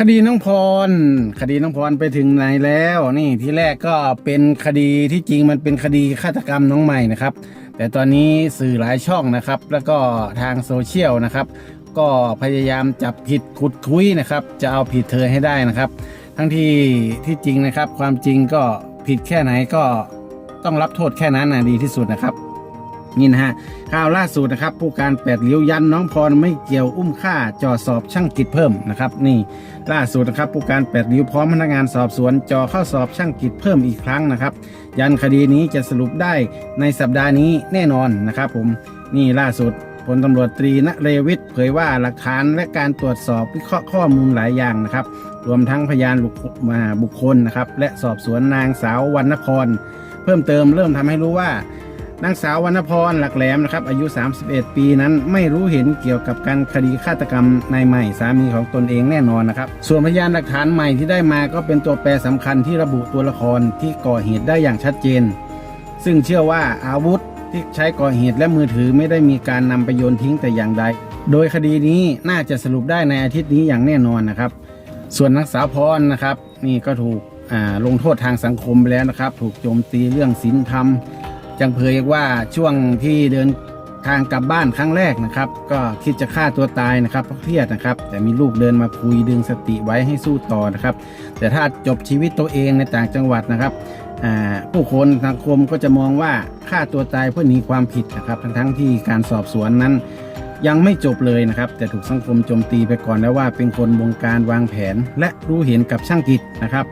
คดีน้องพร คดีน้องพรไปถึงไหนแล้ว นี่ที่แรกก็เป็นคดีที่จริงมันเป็นคดีฆาตกรรมน้องใหม่นะครับ แต่ตอนนี้สื่อหลายช่องนะครับ แล้วก็ทางโซเชียลนะครับ ก็พยายามจับผิดขุดคุยนะครับ จะเอาผิดเธอให้ได้นะครับ ทั้งที่ที่จริงนะครับ ความจริงก็ผิดแค่ไหนก็ต้องรับโทษแค่นั้นนะดีที่สุดนะครับ นี่นะฮะข่าวล่าสุดนะครับ ผู้การแปดเลี้ยวยันน้องพรไม่เกี่ยวอุ้มฆ่าจ่อสอบช่างกิจเพิ่มนะครับ นี่ล่าสุดนะครับ ผู้การแปดเลี้ยวพร้อมพนักงานสอบสวนจ่อเข้าสอบช่างกิจเพิ่มอีกครั้งนะครับ ยันคดีนี้จะสรุปได้ในสัปดาห์นี้แน่นอนนะครับ ผมนี่ล่าสุดพลตำรวจตรีณเรวิทย์เผยว่าหลักฐานและการตรวจสอบวิเคราะห์ข้อมูลหลายอย่างนะครับ รวมทั้งพยานบุคคลมาบุคคลนะครับ และสอบสวนนางสาววรรณพร เพิ่มเติมเริ่มทำให้รู้ว่า นางสาววรรณพรหลักแหลมนะครับอายุ 31 ปีนั้นไม่รู้เห็นเกี่ยวกับการคดีฆาตกรรมนายใหม่สามีของตนเองแน่นอนนะครับ ส่วนพยานหลักฐานใหม่ที่ได้มาก็เป็นตัวแปรสำคัญที่ระบุตัวละครที่ก่อเหตุได้อย่างชัดเจน ซึ่งเชื่อว่าอาวุธที่ใช้ก่อเหตุและมือถือไม่ได้มีการนำไปโยนทิ้งแต่อย่างใด โดยคดีนี้น่าจะสรุปได้ในอาทิตย์นี้อย่างแน่นอนนะครับ ส่วนนางสาวพรนะครับ นี่ก็ถูกลงโทษทางสังคมไปแล้วนะครับ ถูกโจมตีเรื่องศีลธรรม จังเผยว่าช่วงที่เดินทางกลับบ้านครั้งแรกนะครับ ก็คิดจะฆ่าตัวตายนะครับเพราะเครียดนะครับ แต่มีลูกเดินมาคุยดึงสติไว้ให้สู้ต่อนะครับ แต่ถ้าจบชีวิตตัวเองในต่างจังหวัดนะครับผู้คนสังคมก็จะมองว่าฆ่าตัวตายเพื่อหนีความผิดนะครับทั้งทั้งที่การสอบสวนนั้น ยังไม่จบเลยนะครับ แต่ถูกสังคมโจมตีไปก่อนแล้วว่าเป็นคนบงการวางแผน และรู้เห็นกับช่างกิจนะครับ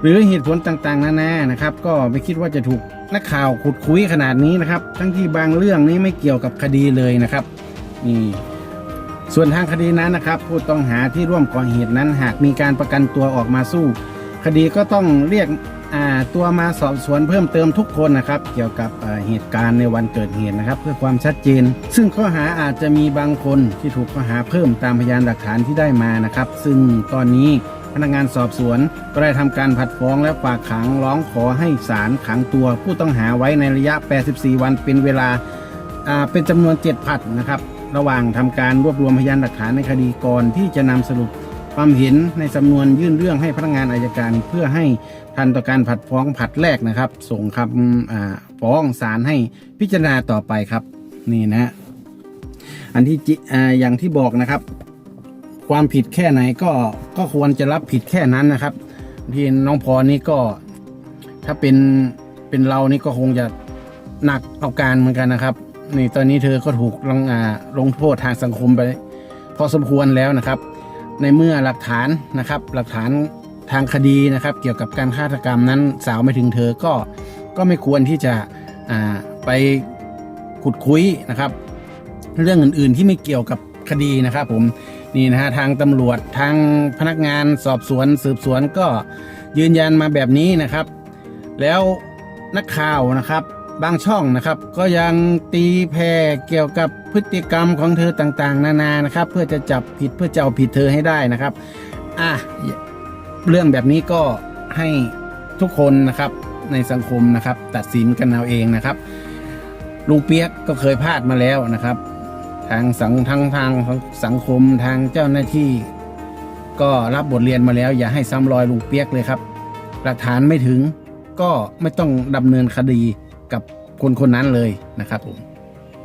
หรือเหตุผลต่างๆนานานะครับ ก็ไม่คิดว่าจะถูก นักข่าวขุดคุยขนาดนี้นะครับ ทั้งที่บางเรื่องนี้ไม่เกี่ยวกับคดีเลยนะครับนี่ส่วนทางคดีนั้นนะครับ ผู้ต้องหาที่ร่วมก่อเหตุนั้น หากมีการประกันตัวออกมาสู้ คดีก็ต้องเรียกตัวมาสอบสวนเพิ่มเติมทุกคนนะครับ เกี่ยวกับเหตุการณ์ในวันเกิดเหตุนะครับ เพื่อความชัดเจน ซึ่งข้อหาอาจจะมีบางคนที่ถูกข้อหาเพิ่มตามพยานหลักฐานที่ได้มานะครับ ซึ่งตอนนี้ พนักงานสอบสวน ก็ได้ทำการผัดฟ้องและฝากขังร้องขอให้ศาลขังตัว ผู้ต้องหาไว้ในระยะ 84 วันเป็นเวลาเป็นจำนวน 7 ผัดนะครับ ระหว่างทำการรวบรวมพยานหลักฐานในคดีก่อนที่จะนำสรุปความเห็นในสำนวนยื่นเรื่องให้พนักงานอายการ เพื่อให้ทันต่อการผัดฟ้องผัดแรกนะครับ ส่งคำฟ้องศาลให้พิจารณาต่อไปครับ นี่นะ อันที่ออย่างที่บอกนะครับ ความผิดแค่ไหนก็ก็ควรจะรับผิดแค่นั้นนะครับ ที่น้องพรนี่ก็ถ้าเป็นเป็นเรานี่ก็คงจะหนักเอาการเหมือนกันนะครับนี่ตอนนี้เธอก็ถูกลงอ่าลงโทษทางสังคมไป พอสมควรแล้วนะครับ ในเมื่อหลักฐานนะครับ หลักฐานทางคดีนะครับ เกี่ยวกับการฆาตกรรมนั้นสาวไม่ถึงเธอก็ก็ไม่ควรที่จะอ่าไปขุดคุยนะครับ เรื่องอื่นๆที่ไม่เกี่ยวกับ คดีนะครับผมนี่นะฮะทางตำรวจทางพนักงานสอบสวนสืบสวนก็ยืนยันมาแบบนี้นะครับ แล้วนักข่าวนะครับบางช่องนะครับ ก็ยังตีแผ่เกี่ยวกับพฤติกรรมของเธอต่างๆ นานานะครับ เพื่อจะจับผิดเพื่อจะเอาผิดเธอให้ได้นะครับอะเรื่องแบบนี้ก็ให้ทุกคนนะครับในสังคมนะครับ ตัดสินกันเอาเองนะครับลุงเปียกก็เคยพลาดมาแล้วนะครับ ทางสังทางทางสังคมทางเจ้าหน้าที่ ก็รับบทเรียนมาแล้ว อย่าให้ซ้ำรอยลุงเปียกเลยครับหลักฐานไม่ถึงก็ไม่ต้องดำเนินคดีกับคนคนนั้นเลยนะครับผม